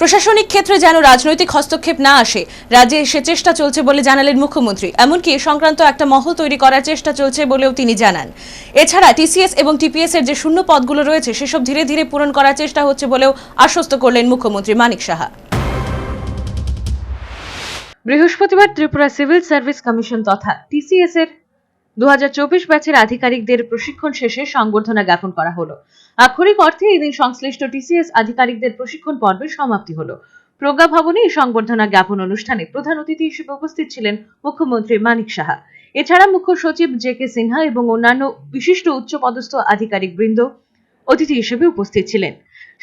প্রশাসনিক ক্ষেত্রে যেন রাজনৈতিক হস্তক্ষেপ না আসে, রাজ্যে সে চেষ্টা চলছে বলে জানালেন মুখ্যমন্ত্রী। এমনকি এ সংক্রান্ত একটা মহল তৈরি করার চেষ্টা চলছে বলেও তিনি জানান। এছাড়া টিসিএস এবং টিপিএস এর যে শূন্য পদগুলো রয়েছে, সেসব ধীরে ধীরে পূরণ করার চেষ্টা হচ্ছে বলেও আশ্বস্ত করলেন মুখ্যমন্ত্রী মানিক সাহা। বৃহস্পতিবার ত্রিপুরা সিভিল সার্ভিস কমিশন তথা টিসিএস এর দু হাজার চব্বিশ ব্যাচের আধিকারিকদের প্রশিক্ষণ শেষে সংবর্ধনা জ্ঞাপন করা হলো। আক্ষরিক অর্থে এদিন সংশ্লিষ্ট টিসিএস আধিকারিকদের প্রশিক্ষণ পর্বের সমাপ্তি হলো। প্রজ্ঞা ভবনে এই সংবর্ধনা জ্ঞাপন অনুষ্ঠানে প্রধান অতিথি হিসেবে উপস্থিত ছিলেন মুখ্যমন্ত্রী মানিক সাহা। এছাড়া মুখ্য সচিব জে কে সিনহা এবং অন্যান্য বিশিষ্ট উচ্চপদস্থ আধিকারিক বৃন্দ অতিথি হিসেবে উপস্থিত ছিলেন।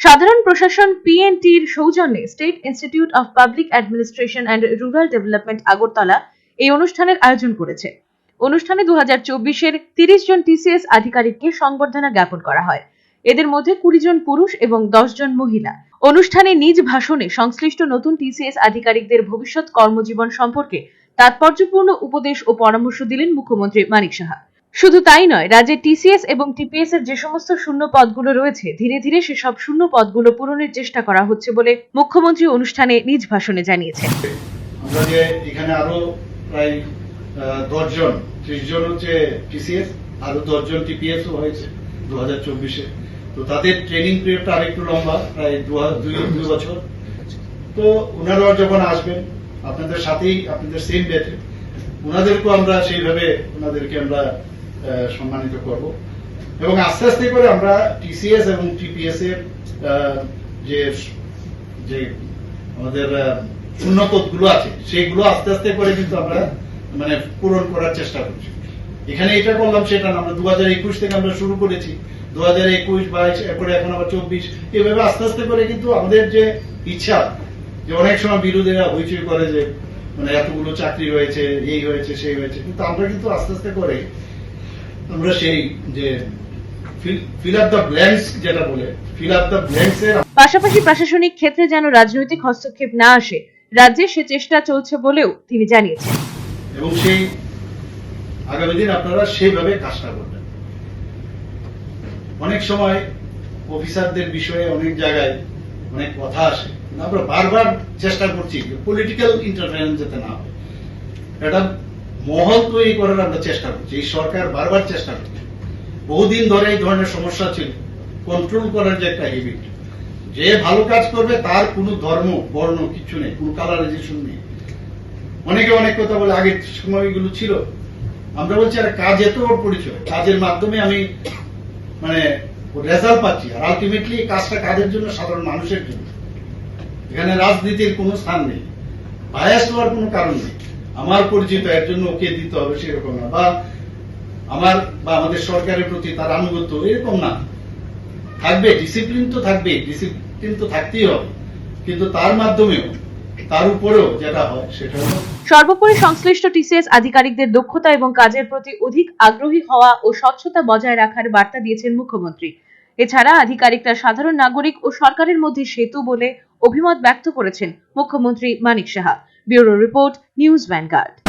সাধারণ প্রশাসন পিএনটির সৌজন্যে State Institute of Public Administration and Rural Development Agartala এই অনুষ্ঠানের আয়োজন করেছে। অনুষ্ঠানে দু হাজার চব্বিশের তিরিশ জন টিসিএস আধিকারিককে সংবর্ধনা জ্ঞাপন করা হয়। এদের মধ্যে কুড়ি জন পুরুষ এবং দশ জন মহিলা। অনুষ্ঠানে নিজ ভাষণে সংশ্লিষ্ট নতুন টিসিএস আধিকারিকদের ভবিষ্যৎ কর্মজীবন সম্পর্কে তাৎপর্যপূর্ণ উপদেশ ও পরামর্শ দিলেন মুখ্যমন্ত্রী মানিক সাহা। শুধু তাই নয়, রাজ্যে টিসিএস এবং টিপিএস এর যে সমস্ত শূন্য পদগুলো রয়েছে, ধীরে ধীরে সেসব শূন্য পদগুলো পূরণের চেষ্টা করা হচ্ছে বলে মুখ্যমন্ত্রী অনুষ্ঠানে নিজ ভাষণে জানিয়েছেন। আমরা যে এখানে আরও প্রায় দশজন ত্রিশ জন হচ্ছে টিসিএস আরও দশজন টিপিএস হয়েছে দু হাজার চব্বিশে। তো তাদের ট্রেনিং পিরিয়ডটা আরেকটু লম্বা, প্রায় দুই বছর। তো ওনারাও যখন আসবেন, আপনাদের সাথেই, আপনাদের সেম ব্যাচে ওনাদেরকেও আমরা সেইভাবে ওনাদেরকে আমরা সম্মানিত করব। এবং আস্তে আস্তে করে আমরা টিসিএস এবং টিপিএস এর যে যে আমাদেরগুলো আছে সেইগুলো আস্তে আস্তে করে কিন্তু আমরা মানে পূরণ করার চেষ্টা করছি। এখানে এটা করলাম সেটা না, আমরা দু হাজার একুশ থেকে আমরা শুরু করেছি। দু হাজার একুশ, বাইশ, এরপরে এখন আবার চব্বিশ। এভাবে আস্তে আস্তে করে কিন্তু আমাদের যে ইচ্ছা, যে অনেক সময় বিরোধীরা হইচই করে যে মানে এতগুলো চাকরি হয়েছে, এই হয়েছে, সেই হয়েছে, কিন্তু আমরা কিন্তু আস্তে আস্তে করে আমরা সেই যে পাশাপাশি প্রশাসনিক ক্ষেত্রে যেন রাজনৈতিক হস্তক্ষেপ না আসে, রাজ্যে সে চেষ্টা চলছে বলেও তিনি জানিয়েছেন। এবং সেই আগামী দিন আপনারা সেইভাবে কাজটা করবেন। অনেক সময় অফিসারদের বিষয়ে অনেক জায়গায় অনেক কথা আসে। আমরা বারবার চেষ্টা করছি পলিটিক্যাল ইন্টারফারেন্স যাতে না হয়। একটা মহল তৈরি করার আমরা চেষ্টা করছি। এই সরকার বারবার চেষ্টা করছে। বহুদিন ধরে এই ধরনের সমস্যা ছিল। কন্ট্রোল করার যে একটা হেবিট যে ভালো কাজ করবে তার কোনো ধর্ম, বর্ণ, কিছু নেই, কোনো কালারাইজেশন নেই। অনেকে অনেক কথা বলে আগের সময়গুলো ছিল। আমরা বলছি, আর, কাজ এত বড় পরিচয়। কাজের মাধ্যমে আমি মানে রেজাল্ট পাচ্ছি। আর আলটিমেটলি কাজটা কাজের জন্য সাধারণ মানুষের জন্য। এখানে রাজনীতির কোনো স্থান নেই। বায়াস হওয়ার কোনো কারণ নেই। আমার পরিচিত এর জন্য ওকে দিতে হবে সেরকম না। বা আমার বা আমাদের সরকারের প্রতি তার আনুগত্য এরকম না। থাকবে ডিসিপ্লিন তো থাকবে ডিসিপ্লিন তো থাকতেই হবে। কিন্তু তার মাধ্যমেও তার উপরেও যেটা হয় সেটা সর্বোপরি সংশ্লিষ্ট টিসিএস আধিকারিকদের দক্ষতা এবং কাজের প্রতি অধিক আগ্রহী হওয়া ও স্বচ্ছতা বজায় রাখার বার্তা দিয়েছেন মুখ্যমন্ত্রী। এছাড়া আধিকারিকরা সাধারণ নাগরিক ও সরকারের মধ্যে সেতু বলে অভিমত ব্যক্ত করেছেন মুখ্যমন্ত্রী Manik Saha. Bureau report, News Vanguard.